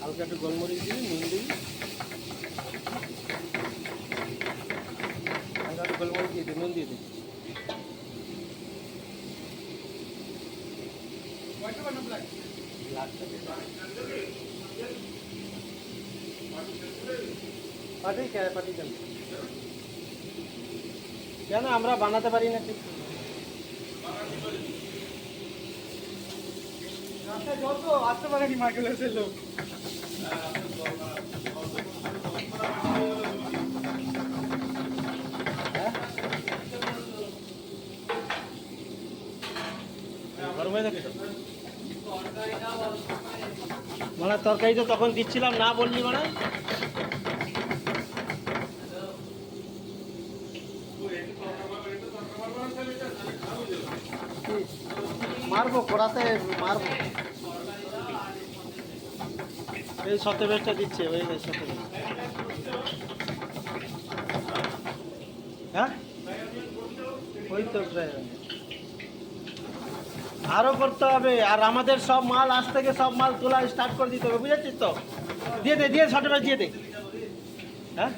হালকা একটু গোলমরিচ দিবি, নুন দিবি। হালকা একটু গোলমরিচ দিয়ে দে, নুন দিয়ে দে। পাটি কে পাটি কেন আমরা বানাতে পারি না ঠিক? যত আসতে পারেনি মাইকেলের লোক। মানে তরকারি তো তখন দিচ্ছিলাম না বললি মানে? মারবো কড়াতে মারবো। এই সত্যবেশটা দিচ্ছে, ওই যে সত্যবেশ হ্যাঁ? ওই তো প্রায় আরও করতে হবে, আর আমাদের সব মাল, আজ থেকে সব মাল তোলা স্টার্ট করে দিতে হবে, বুঝেছিস তো? দিয়ে দে, দিয়ে সত্যবেশ দিয়ে দে। হ্যাঁ?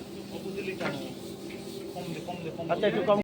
আচ্ছা একটু কম